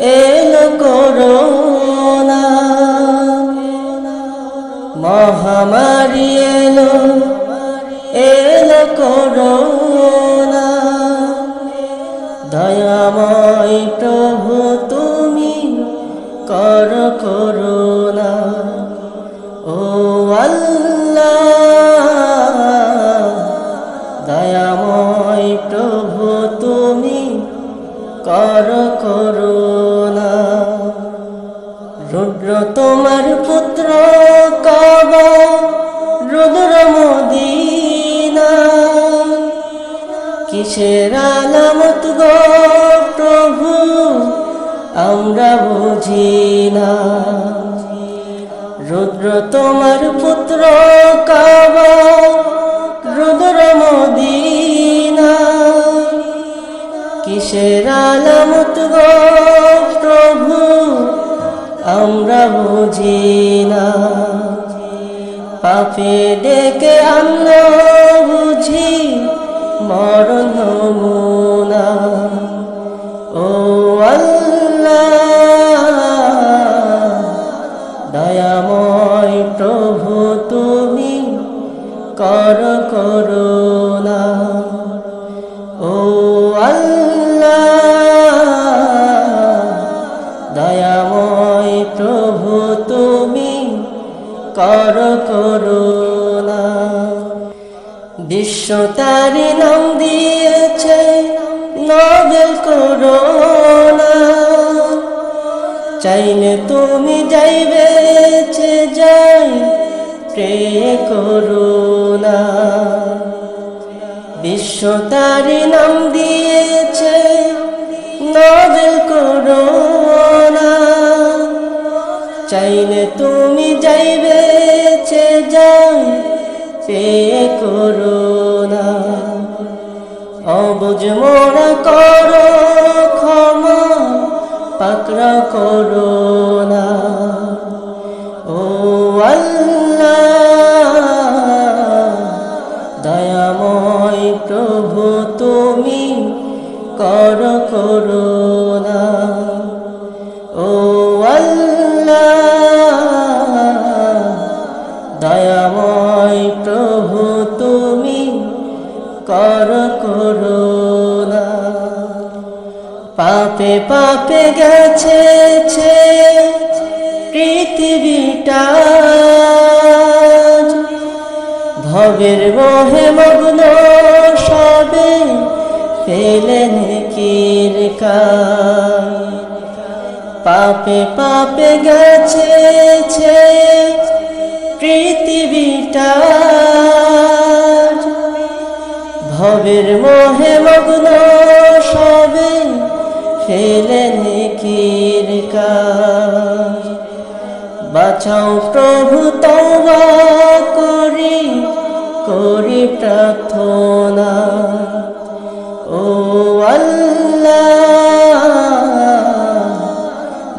এলো করোনা। মহামারী এলো এলো করোনা। দয়াময় প্রভু, তুমি কর করুণা ও আল্লাহ, দয়াময় প্রভু, তুমি কর করুণা তোমার পুত্র কাবা, রুদ্র মদিনা। কিসের আলামত গো প্রভু, আমরা বুঝি না। রুদ্র তোমার পুত্র কাবা আমরা বুঝি না। পাপে ডেকে আনলো বুঝি, মরণ নমুনা। ও আল্লাহ, দয়াময় প্রভু তুমি কর করুণা। ও প্রভু তুমি কর করুণা। বিশ্ব তারি নাম দিয়েছে নবেল করোনা চাইলে তুমি যাইবে চে যাই প্রে করুণা। বিশ্ব তারি নাম দিয়েছে নবেল চাইলে তুমি যাইবে চে যাই পে করোনা অবুজ মোরা করো, ক্ষমা পাকড়া করোনা ও আল্লাহ, দয়াময় প্রভু, তুমি কর করুণা কর করুণা। পাপে পাপে গেছে পৃথিবীটা। ভবের মোহে মগ্ন সবে ফেলেন কির পাপে পাপে গেছে পৃথিবীটা। ভবের মোহে মগ্ন, সবে ফেলেন কির বাঁচাও প্রভু, তওবা করি করি প্রার্থনা। ও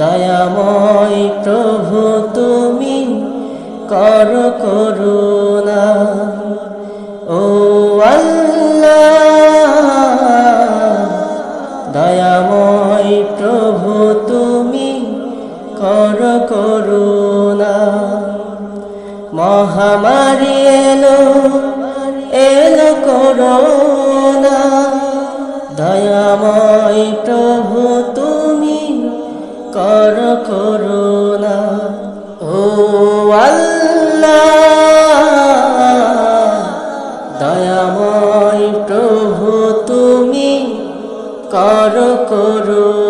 দয়াময় প্রভু, তুমি কর করুণা। কর করুণা। মহামারী এলো এলো করোনা দয়াময় প্রভু, তুমি কর করুণা। ও দয়াময় প্রভু, তুমি কর করুণা।